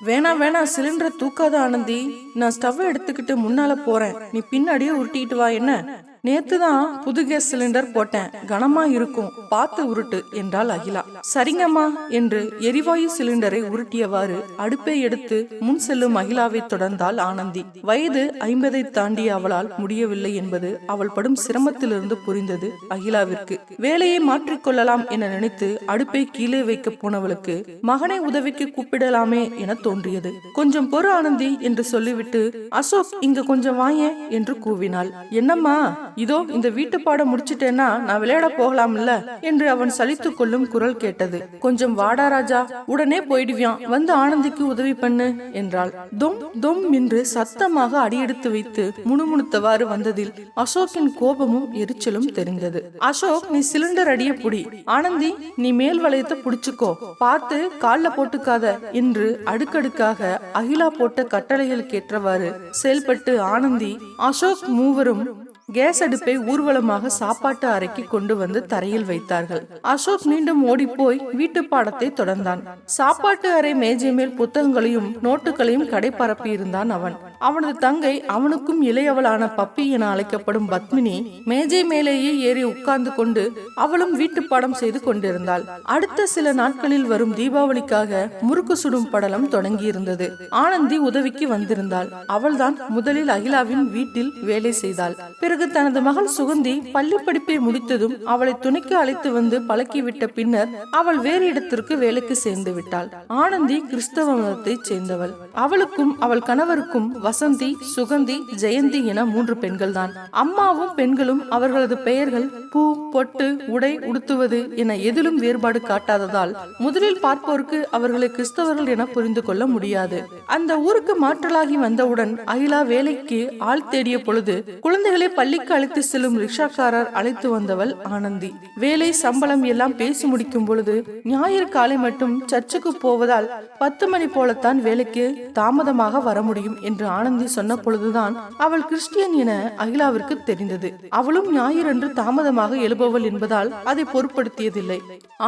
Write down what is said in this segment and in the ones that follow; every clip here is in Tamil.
வேணாம் வேணாம் சிலிண்டரை தூக்காத ஆனந்தி. நான் ஸ்டவ் எடுத்துக்கிட்டு முன்னால போறேன். நீ பின்னாடியே உருட்டிட்டு வா என்ன? நேத்து தான் புது கேஸ் சிலிண்டர் போட்டேன். கனமா இருக்கும். பார்த்து உருட்டு என்றாள் அகிலா. சரிங்கம்மா என்று எரிவாயு சிலிண்டரை உருட்டியவாறு அடுப்பை எடுத்து முன் செல்லும் அகிலாவை தொடர்ந்தாள் ஆனந்தி. வயது ஐம்பதை தாண்டி அவளால் முடியவில்லை என்பது அவள் படும் சிரமத்திலிருந்து புரிந்தது அகிலாவிற்கு. வேலையை மாற்றிக்கொள்ளலாம் என நினைத்து அடுப்பை கீழே வைக்க போனவளுக்கு மகனை உதவிக்கு கூப்பிடலாமே என தோன்றியது. கொஞ்சம் பொறு ஆனந்தி என்று சொல்லிவிட்டு அசோக் இங்க கொஞ்சம் வாயேன் என்று கூவினாள். என்னம்மா இதோ இந்த வீட்டு பாடம் முடிச்சிட்டேன்னா நான் விளையாட போகலாம்ல? என்று அவன் சலித்து கொள்ளும் குரல் கேட்டது. கொஞ்சம் வாடா ராஜா உடனே போயிடுவியான் வந்து ஆனந்திக்கு உதவி பண்ணு என்றாள். தொம் தொம் என்று சத்தமாக அடியெடுத்து வைத்து முணுமுணுத்தவாறு வந்ததில் அசோக்கின் கோபமும் எரிச்சலும் தெரிந்தது. அசோக் நீ சிலிண்டர் அடிய புடி. ஆனந்தி நீ மேல் வளையத்தை புடிச்சுக்கோ. பார்த்து கால்ல போட்டுக்காத என்று அடுக்கடுக்காக அகிலா போட்ட கட்டளைகள் ஏற்றவாறு செயல்பட்டு ஆனந்தி அசோக் மூவரும் கேஸ் அடுப்பை ஊர்வலமாக சாப்பாட்டு அறைக்கு கொண்டு வந்து தரையில் வைத்தார்கள். அசோக் மீண்டும் ஓடிப்போய் வீட்டு பாடத்தை தொடர்ந்தான். சாப்பாட்டு அறை மேஜை மேல் புத்தகங்களையும் நோட்டுகளையும் கடைபரப்பி இருந்தான் அவன். அவனது தங்கை அவனுக்கும் இளையவளான பப்பி என அழைக்கப்படும் பத்மினி மேஜை மேலேயே ஏறி உட்கார்ந்து கொண்டு அவளும் வீட்டு பாடம் செய்து கொண்டிருந்தாள். அடுத்த சில நாட்களில் வரும் தீபாவளிக்காக முறுக்கு சுடும் படலம் தொடங்கியிருந்தது. ஆனந்தி உதவிக்கு வந்திருந்தாள். அவள்தான் முதலில் அகிலாவின் வீட்டில் வேலை செய்தாள். பிறகு தனது மகள் சுகந்தி பள்ளி படிப்பை முடித்ததும் அவளை துணைக்கு அழைத்து வந்து பழக்கிவிட்ட பின்னர் அவள் வேறு இடத்திற்கு வேலைக்கு சேர்ந்து விட்டாள். ஆனந்தி கிறிஸ்தவ மதத்தைச் சேர்ந்தவள். அவளுக்கும் அவள் கணவருக்கும் வசந்தி சுகந்தி ஜெயந்தி என மூன்று பெண்கள் தான் அம்மாவும் பெண்களும் அவர்களது பெயர்கள் பூ பொட்டு உடை உடுத்துவது என எதிலும் வேறுபாடு காட்டாததால் முதலில் பார்ப்போருக்கு அவர்களை கிறிஸ்தவர்கள் என புரிந்து கொள்ள முடியாது. அந்த ஊருக்கு மாற்றலாகி வந்தவுடன் அகிலா வேலைக்கு ஆள் தேடிய பொழுது குழந்தைகளை பள்ளிக்கு அழைத்து செல்லும் ரிக்ஷாக்காரர் அழைத்து வந்தவள் ஆனந்தி. வேலை சம்பளம் எல்லாம் பேசி முடிக்கும் பொழுது ஞாயிறு காலை மட்டும் சர்ச்சுக்கு போவதால் பத்து மணி போலத்தான் வேலைக்கு தாமதமாக வர முடியும் என்று ஆனந்தி சொன்ன பொழுதுதான் அவள் கிறிஸ்டியன் என அகிலாவிற்கு தெரிந்தது. அவளும் ஞாயிறன்று தாமதமாக எழுபவள் என்பதால் அதை பொருட்படுத்தியதில்லை.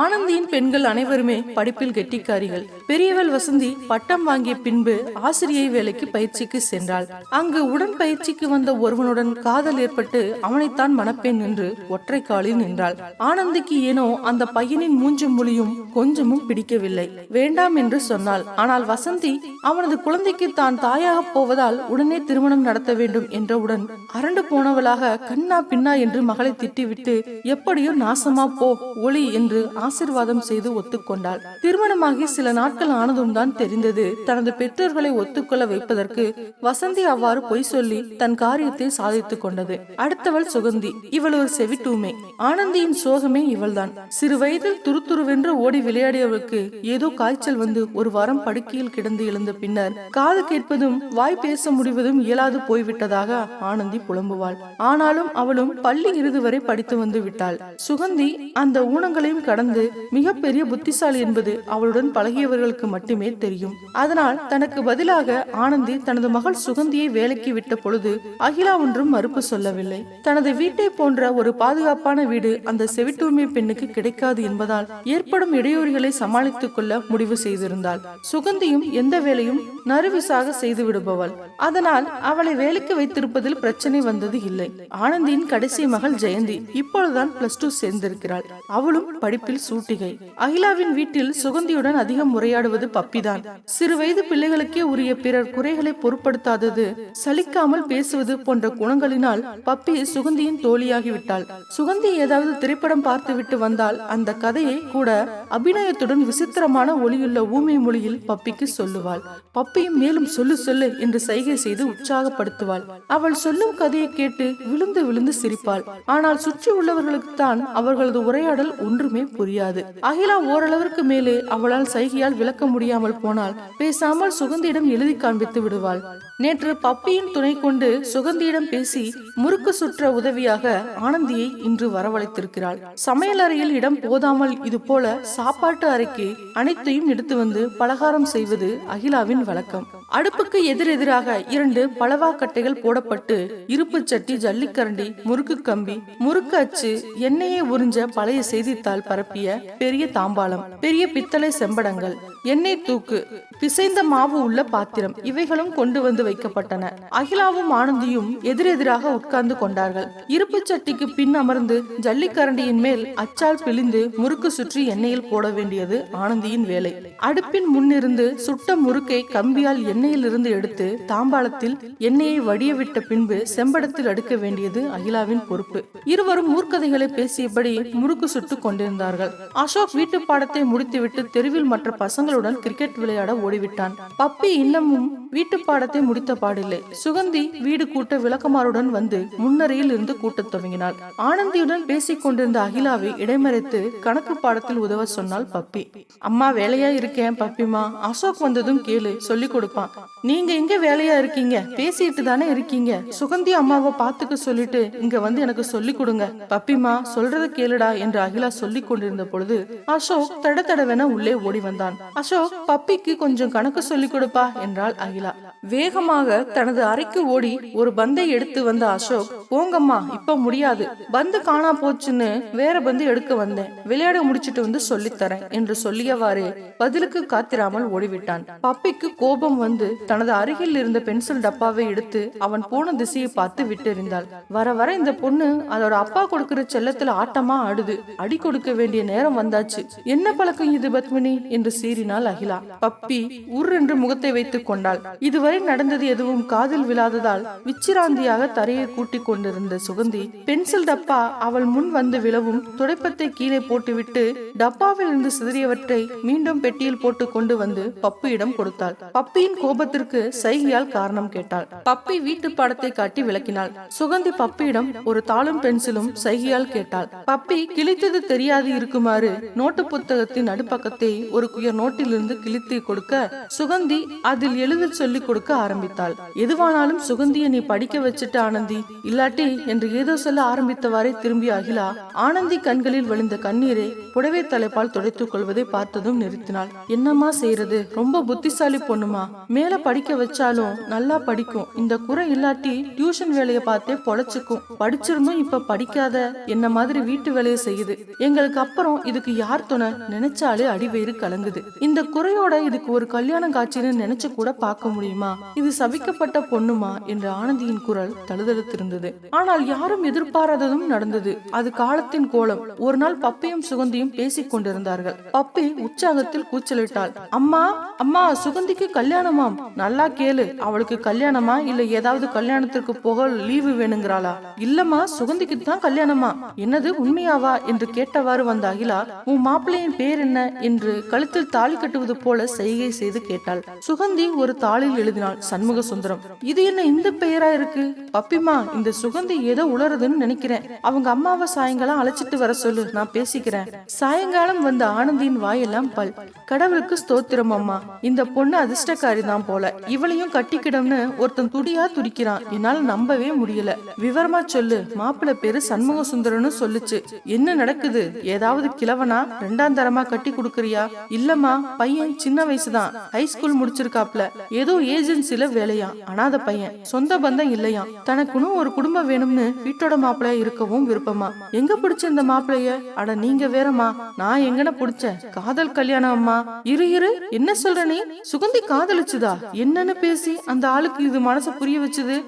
ஆனந்தியின் பெண்கள் அனைவருமே படிப்பில் கெட்டிக்காரிகள். பெரியவள் வசந்தி பட்டம் வாங்கிய பின்பு ஆசிரியை வேலைக்கு பயிற்சிக்கு சென்றாள். அங்கு உடன் பயிற்சிக்கு வந்த ஒருவனுடன் காதல் ஏற்பட்டு அவனைத்தான் மணப்பேன் என்று ஒற்றை காலில் நின்றாள். ஆனந்திக்கு ஏனோ அந்த பையனின் மூஞ்சும் மொழியும் கொஞ்சமும் பிடிக்கவில்லை. வேண்டாம் என்று சொன்னாள். ஆனால் வசந்தி அவன் அவனது குழந்தைக்கு தான் தாயாக போவதால் உடனே திருமணம் நடத்த வேண்டும் என்றவுடன் அரண்டு போனவளாக கண்ணா பின்னா என்று மகளை திட்டிவிட்டு எப்படியோ நாசமா போ ஒளி என்று ஆசிர்வாதம் செய்து ஒத்துக்கொண்டாள். திருமணமாகி சில நாட்கள் ஆனதும் தான் தெரிந்தது. தனது பெற்றோர்களை ஒத்துக்கொள்ள வைப்பதற்கு வசந்தி அவ்வாறு பொய் சொல்லி தன் காரியத்தை சாதித்துக் கொண்டது. அடுத்தவள் சுகந்தி இவள் ஒரு செவிட்டூமை. ஆனந்தியின் சோகமே இவள்தான். சிறு வயதில் துருதுருவென்று ஓடி விளையாடியவளுக்கு ஏதோ காய்ச்சல் வந்து ஒரு வாரம் படுக்கையில் கிடந்து எழுந்த பின்னர் காது கேட்பதும் வாய் பேச முடிவதும் இயலாது போய்விட்டதாக ஆனந்தி புலம்புவாள். ஆனாலும் அவளும் பள்ளி இறுதி வரை படித்து வந்து விட்டாள். சுகந்தி அந்த ஊனங்களையும் கடந்து மிகப்பெரிய புத்திசாலி என்பது அவளுடன் பழகியவர்களுக்கு மட்டுமே தெரியும். அதனால் தனக்கு பதிலாக ஆனந்தி தனது மகள் சுகந்தியை வேலைக்கு விட்ட பொழுது அகிலா ஒன்றும் மறுப்பு சொல்லவில்லை. தனது வீட்டை போன்ற ஒரு பாதுகாப்பான வீடு அந்த செவிட்டூமை பெண்ணுக்கு கிடைக்காது என்பதால் ஏற்படும் இடையூறுகளை சமாளித்துக் கொள்ள முடிவு செய்திருந்தாள். சுகந்தியும் எந்த வேலையும் நறுவிசாக செய்து விடுபவள் அதனால் அவளை வேலைக்கு வைத்திருப்பதில் பிரச்சனை வந்தது இல்லை. ஆனந்தியின் கடைசி மகள் ஜெயந்தி இப்பொழுதுதான் பிளஸ் டூ சேர்ந்திருக்கிறாள். அவளும் படிப்பில் சூட்டிகை. அகிலாவின் வீட்டில் சுகந்தியுடன் அதிகம் உரையாடுவது பப்பிதான். சிறு வயது பிள்ளைகளுக்கே உரிய பிறர் குறைகளை பொருட்படுத்தாதது சலிக்காமல் பேசுவது போன்ற குணங்களினால் பப்பி சுகந்தியின் தோழியாகிவிட்டாள். சுகந்தி ஏதாவது திரைப்படம் பார்த்துவிட்டு வந்தால் அந்த கதையை கூட அபிநயத்துடன் விசித்திரமான ஒளியுள்ள ஊமை மொழியில் பப்பிக்கு சொல்லுவாள். பப்பியும் மேலும் சொல்லு சொல்லு என்று சைகை செய்து உற்சாகப்படுத்துவாள். அவள் சொல்லும் கதையை கேட்டு விழுந்து விழுந்து சிரிப்பாள். ஆனால் சுற்றி உள்ளவர்களுக்கு தான் அவர்களது உரையாடல் ஒன்றுமே புரியாது. அகிலா ஓரளவிற்கு மேலே அவளால் சைகையால் விளக்க முடியாமல் போனால் பேசாமல் சுகந்தியிடம் எழுதி காண்பித்து விடுவாள். நேற்று பப்பியின் துணை கொண்டு சுகந்தியிடம் பேசி முறுக்கு சுற்ற உதவியாக ஆனந்தியை இன்று வரவழைத்திருக்கிறாள். சமையலறையில் இடம் போதாமல் இது போல சாப்பாட்டு அறைக்கு அனைத்தையும் எடுத்து வந்து பலகாரம் செய்வது அகிலாவின் வழக்கம். அடுப்புக்கு எதிரெதிராக இரண்டு பலவா கட்டைகள் போடப்பட்டு இருப்பு சட்டி ஜல்லிக்கரண்டி முறுக்கு கம்பி முறுக்கு அச்சு எண்ணெயை உறிஞ்ச பழைய செய்தித்தாள் பரப்பிய பெரிய தாம்பாளம் பெரிய பித்தளை செம்படங்கள் எண்ணெய் தூக்கு பிசைந்த மாவு உள்ள பாத்திரம் இவைகளும் கொண்டு வந்து வைக்கப்பட்டன. அகிலாவும் ஆனந்தியும் எதிரெதிராக உட்கார்ந்து கொண்டார்கள். இருப்பு சட்டிக்கு பின் அமர்ந்து ஜல்லிக்கரண்டியின் மேல் அச்சால் பிழிந்து முறுக்கு சுற்றி எண்ணெயில் போட வேண்டியது ஆனந்தியின் வேலை. அடுப்பின் முன்னிருந்து சுட்ட முறுக்கை கம்பியால் எண்ணெயில் இருந்து எடுத்து தாம்பாளத்தில் எண்ணெயை வடியவிட்ட பின்பு செம்படத்தில் அடுக்க வேண்டியது அகிலாவின் பொறுப்பு. இருவரும் மூர்க்கதைகளை பேசியபடி முறுக்கு சுட்டு கொண்டிருந்தார்கள். அசோக் வீட்டு பாடத்தை முடித்துவிட்டு தெருவில் மற்ற பசங்களுடன் கிரிக்கெட் விளையாட ஓடிவிட்டான். பப்பி இன்னமும் வீட்டு பாடத்தை முடித்த பாடில்லை. சுகந்தி வீடு கூட்ட விளக்கமாருடன் வந்து முன்னரையில் இருந்து கூட்டத் துவங்கினாள். ஆனந்தியுடன் பேசிக் கொண்டிருந்த அகிலாவை இடைமறைத்து கணக்கு பாடத்தில் உதவ சொன்னாள் பப்பி. அம்மா வேலையா இருக்கேன் பப்பிமா அசோக் வந்ததும் கேளு சொல்லி கொடுப்பான். நீங்க எங்க வேலையா இருக்கீங்க? பேசிட்டு தானே இருக்கீங்க. சுகந்தி அம்மாவை பாத்துக்க சொல்லிட்டு இங்க வந்து எனக்கு சொல்லி கொடுங்க. பப்பிமா சொல்றத கேளுடா என்று அகிலா சொல்லி கொண்டிருந்த பொழுது அசோக் தட தடவென உள்ளே ஓடி வந்தான். அசோக் பப்பிக்கு கொஞ்சம் கணக்கு சொல்லி கொடுப்பா என்றாள் அகிலா. வேகமாக தனது அறைக்கு ஓடி ஒரு பந்தை எடுத்து வந்த அசோக் போங்கம்மா இப்ப முடியாது. பந்து காணா போச்சுன்னு வேற பந்து எடுக்க வந்தேன். விளையாட முடிச்சிட்டு வந்து சொல்லித்தரேன் என்று சொல்லியவாறு பதிலுக்கு காத்திராமல் ஓடிவிட்டான். பப்பிக்கு கோபம் வந்து தனது அருகில் இருந்த பென்சில் டப்பாவை எடுத்து அவன் போன திசையை பார்த்து விட்டெறிந்தாள். வர வர இந்த பொண்ணு அதோட அப்பா கொடுக்கிற செல்லத்துல ஆட்டமா ஆடுது. அடி கொடுக்க வேண்டிய நேரம் வந்தாச்சு. என்ன பழக்கம் இது பத்மினி? என்று சீறினாள் அகிலா. பப்பி உர் என்று முகத்தை வைத்துக் கொண்டாள். இதுவரை நடந்தது எதுவும் காதில் விழாததால் விச்சிராந்தியாக தரையை கூட்டிக் கொண்டிருந்த சுகந்தி பென்சில் டப்பா அவள் முன் வந்து விழவும் துடைப்பத்தை கீழே போட்டுவிட்டு டப்பாவில் இருந்து சிதறியவற்றை மீண்டும் பெட்டியில் போட்டு கொண்டு வந்து பப்பியிடம் கொடுத்தாள். பப்பியின் கோபத்திற்கு சைகையால் காரணம் கேட்டாள். பப்பி வீட்டு பாடத்தை காட்டி விளக்கினாள். சுகந்தி பப்பியிடம் ஒரு தாளும் பென்சிலும் சைகையால் கேட்டாள். பப்பி கிழித்தது தெரியாது இருக்குமாறு நோட்டு புத்தகத்தின் நடுப்பக்கத்தை ஒரு குயர் நோட்டிலிருந்து கிழித்து கொடுக்க சுகந்தி அதில் எழுத சொல்லிக் கொடுக்க ஆரம்பித்தாள். எதுவானாலும் சுகந்திய நீ படிக்க வச்சுட்டு ஆனந்தி இல்லாட்டி என்று ஏதோ சொல்ல ஆரம்பித்தவாறே திரும்பிய அகிலா ஆனந்தி கண்களில் விழுந்த கண்ணீரை புடவை தலைப்பால் துடைத்துக் கொள்வதை பார்த்ததும் நிறுத்தினாள். என்னம்மா செய்யறது ரொம்ப புத்திசாலி பொண்ணுமா. மேல படிக்க வச்சாலும் நல்லா படிக்கும். இந்த குறை இல்லாட்டி டியூஷன் வேலையை பார்த்தே பொழைச்சுக்கும். படிச்சிருந்தும் இப்ப படிக்காத என்ன மாதிரி வீட்டு வேலையை செய்யுது. எங்களுக்கு அப்புறம் இதுக்கு யார் துணை? நினைச்சாலே அடிவயிறு கலங்குது. இந்த குறையோட இதுக்கு ஒரு கல்யாணம் காட்சின்னு நினைச்சு கூட பார்க்க பார்க்க முடியுமா? இது சபிக்கப்பட்ட பொண்ணுமா? என்று ஆனந்தியின் குரல் தழுதழுத்திருந்தது. ஆனால் யாரும் எதிர்பாராததும் நடந்தது. அது காலத்தின் கோலம். ஒரு நாள் பப்பியும் சுகந்தியும் பேசிக் கொண்டிருந்தார்கள். பப்பி உற்சாகத்தில் கூச்சலிட்டாள். அம்மா அம்மா சுகந்திக்கு கல்யாணமாம். நல்லா கேளு. அவளுக்கு கல்யாணமா? இல்ல ஏதாவது கல்யாணத்திற்கு போக லீவு வேணுங்கிறாளா? இல்லம்மா சுகந்திக்கு தான் கல்யாணமா? என்னது உண்மையாவா? என்று கேட்டவாறு வந்த அகிலா உன் மாப்பிள்ளையின் பேர் என்ன? என்று கழுத்தில் தாலி கட்டுவது போல செய்கை செய்து கேட்டாள். சுகந்தி ஒரு தாலி தாளில் எழுதினாள் சண்முக சுந்தரம். இது என்ன இந்த பெயரா இருக்கு? பப்பிமா இந்த சுகந்தி ஏதோ உளறதுன்னு நினைக்கிறேன். அவங்க அம்மாவை சாயங்காலம் அழைச்சிட்டு வர சொல்லு நான் பேசிக்கிறேன். சாயங்காலம் வந்த ஆனந்தியின் வாயெல்லாம் பல். கடவுளுக்கு ஸ்தோத்திரம் அம்மா. இந்த பொண்ணு அதிர்ஷ்டக்காரி தான் போல. இவளையும் கட்டிக்கிடம்னு ஒருத்தன் துடியா துடிக்கிறான். என்னால நம்பவே முடியல. விவரமா சொல்லு. மாப்பிள்ள பேரு சண்முக சுந்தரம்னு சொல்லுச்சு. என்ன நடக்குது? ஏதாவது கிழவனா? ரெண்டாம் தரமா கட்டி கொடுக்கறியா? இல்லம்மா பையன் சின்ன வயசுதான். ஹை ஸ்கூல் முடிச்சிருக்காப்ல. ஏதோ ஏஜென்சில வேலையா? அனாத பையன். சொந்த பந்தம் இல்லையா? தனக்குன்னு ஒரு குடும்பம் வேணும்னு வீட்டோட மாப்பிள்ளைய இருக்கவும் விருப்பமா? எங்க பிடிச்ச இந்த மாப்பிள்ளைய? அட நீங்க வேறம்மா. நான் எங்கன புடிச்ச? காதல் கல்யாணம் அம்மா. இரு இரு. என்ன சொல்ற நீ? சுகந்தி காதலிச்சுதா? என்னன்னு பேசி அந்த ஆளுக்கு இது மனசு புரிய வச்சுது?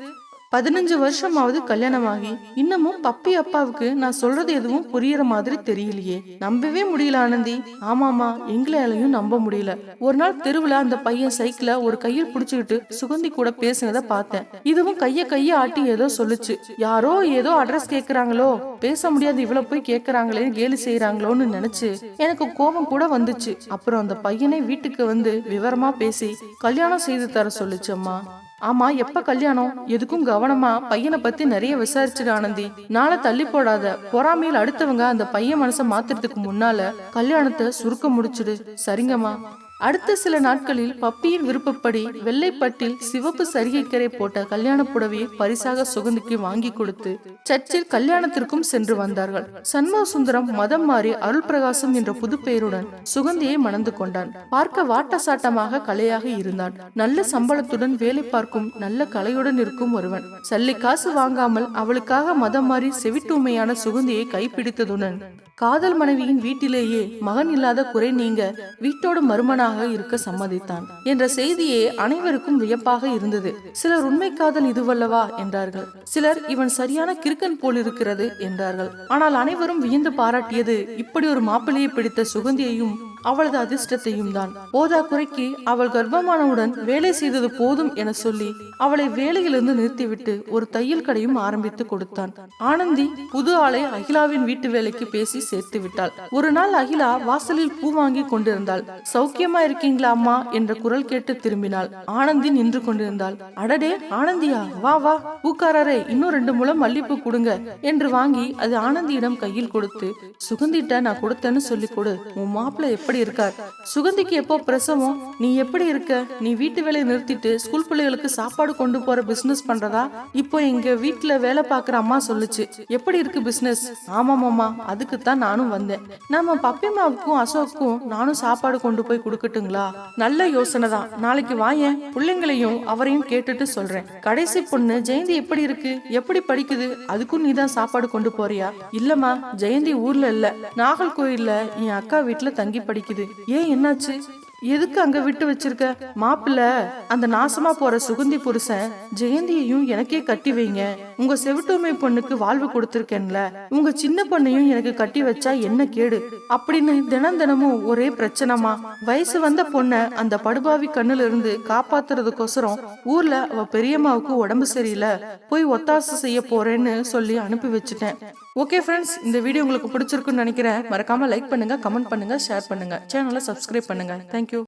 பதினஞ்சு வருஷமாவது கல்யாணமாகி இன்னமும் பப்பி அப்பாவுக்கு நான் சொல்றது எதுவும் புரியற மாதிரி தெரியலையே. நம்பவே முடியல ஆனந்தி. ஆமாமா எங்களாலையும் நம்ப முடியல. ஒரு நாள் தெருவுல அந்த பையன் சைக்கிள ஒரு கையில் புடிச்சுக்கிட்டு சுகந்தி கூட பேசினத பார்த்தேன். இதுவும் கைய கைய ஆட்டி ஏதோ சொல்லுச்சு. யாரோ ஏதோ அட்ரஸ் கேக்குறாங்களோ? பேச முடியாது இவ்வளவு போய் கேக்குறாங்களே கேலி செய்யறாங்களோன்னு நினைச்சு எனக்கு கோபம் கூட வந்துச்சு. அப்புறம் அந்த பையனை வீட்டுக்கு வந்து விவரமா பேசி கல்யாணம் செய்து தர சொல்லுச்சு அம்மா. ஆமா எப்ப கல்யாணம்? எதுக்கும் கவனமா? பையனை பத்தி நிறைய விசாரிச்சுடு ஆனந்தி. நாளை தள்ளி போடாத. பொறாமையில் அடுத்தவங்க அந்த பையன் மனசை மாத்துறதுக்கு முன்னால கல்யாணத்தை சுருக்க முடிச்சிடு. சரிங்கம்மா. அடுத்த சில நாட்களில் பப்பியின் விருப்பப்படி வெள்ளைப்பட்டில் சிவப்பு சரிகைக்கரை போட்ட கல்யாண புடவையை பரிசாக சுகந்திக்கு வாங்கி கொடுத்து சர்ச்சில் கல்யாணத்திற்கும் சென்று வந்தார்கள். சண்முக சுந்தரம் மதம் மாறி அருள் பிரகாசம் என்ற புது பெயருடன் சுகந்தியை மணந்து கொண்டான். பார்க்க வாட்டசாட்டமாக கலையாக இருந்தான். நல்ல சம்பளத்துடன் வேலை பார்க்கும் நல்ல கலையுடன் இருக்கும் ஒருவன். சல்லி காசு வாங்காமல் அவளுக்காக மதம் மாறி செவிட்டுமையான சுகந்தியை கைப்பிடித்ததுடன் காதல் மனைவியின் வீட்டிலேயே மகன் இல்லாத குறை நீங்க வீட்டோடு மருமனா மகனாக இருக்க சம்மதித்தான் என்ற செய்தியே அனைவருக்கும் வியப்பாக இருந்தது. சிலர் உண்மை காதல் இதுவல்லவா? என்றார்கள். சிலர் இவன் சரியான கிறுக்கன் போல் இருக்கிறது என்றார்கள். ஆனால் அனைவரும் வியந்து பாராட்டியது இப்படி ஒரு மாப்பிள்ளையை பிடித்த சுகந்தியையும் அவளது அதிர்ஷ்டத்தையும் தான் போதா குறைக்கு அவள் கர்ப்பமானவுடன் வேலை செய்தது போதும் என சொல்லி அவளை வேலையிலிருந்து நிறுத்திவிட்டு ஒரு தையல் கடையும் ஆரம்பித்து கொடுத்தான். ஆனந்தி புது ஆளை அகிலாவின் வீட்டு வேலைக்கு பேசி சேர்த்து விட்டாள். ஒரு நாள் அகிலா வாசலில் பூ வாங்கி கொண்டிருந்தாள். சௌக்கியமா இருக்கீங்களா அம்மா? என்ற குரல் கேட்டு திரும்பினாள். ஆனந்தி நின்று கொண்டிருந்தாள். அடடே ஆனந்தியா வா வா பூக்காரரே இன்னும் ரெண்டு முழம் மல்லிப்பூ கொடுங்க என்று வாங்கி அது ஆனந்தியிடம் கையில் கொடுத்து சுகந்திட்ட நான் கொடுத்தேன்னு சொல்லி கொடு. உன் மாப்பிள்ள எப்படி இருக்கார்? சுகந்திக்கு எப்போ பிரசவம்? நீ எப்படி இருக்க? நீ வீட்டு வேலையை நிறுத்திட்டு ஸ்கூல் பிள்ளைகளுக்கு சாப்பாடு கொண்டு போற பிசினஸ் பண்றதா? இப்போ எங்க வீட்டுல வேலை பாக்குற அம்மா சொல்லுச்சு. எப்படி இருக்கு பிசினஸ் ஆமாமாம்மா அதுக்கு தான் நானும் வந்தேன். நம்ம பப்பிமாவுக்கும் அசோக்கும் நானும் சாப்பாடு கொண்டு போய் கொடுக்கட்டுங்களா? நல்ல யோசனை தான். நாளைக்கு வாயேன் பிள்ளைங்களையும் அவரையும் கேட்டுட்டு சொல்றேன். கடைசி பொண்ணு ஜெயந்தி எப்படி இருக்கு? எப்படி படிக்குது? அதுக்கும் நீ தான் சாப்பாடு கொண்டு போறியா? இல்லம்மா ஜெயந்தி ஊர்ல இல்ல. நாகர்கோயில்ல என் அக்கா வீட்டுல தங்கி படிக்குது ஏன் என்னாச்சு? எதுக்கு அங்க விட்டு வச்சிருக்க? மாப்பிள்ள அந்த நாசமா போற சுகந்தி புருஷன் ஜெயந்தியையும் எனக்கே கட்டி வைங்க. உங்க செவிட்டோமை பொண்ணுக்கு வாழ்வு கொடுத்திருக்கேன்ல. உங்க சின்ன பொண்ணையும் எனக்கு கட்டி வச்சா என்ன கேடு? அப்படின்னு தினம் தினமும் ஒரே பிரச்சனைமா. வயசு வந்த பொண்ண அந்த படுபாவி கண்ணுல இருந்து காப்பாத்துறதுக்கோசரம் ஊர்ல அவ பெரியம்மாவுக்கு உடம்பு சரியில்லை. போய் ஒத்தாசை செய்ய போறேன்னு சொல்லி அனுப்பி வச்சுட்டேன். ஓகே ஃப்ரெண்ட்ஸ் இந்த வீடியோ உங்களுக்கு பிடிச்சிருக்குன்னு நினைக்கிறேன். மறக்காமல் லைக் பண்ணுங்கள் கமெண்ட் பண்ணுங்கள் ஷேர் பண்ணுங்கள் சேனலை சப்ஸ்கிரைப் பண்ணுங்க. தேங்க்யூ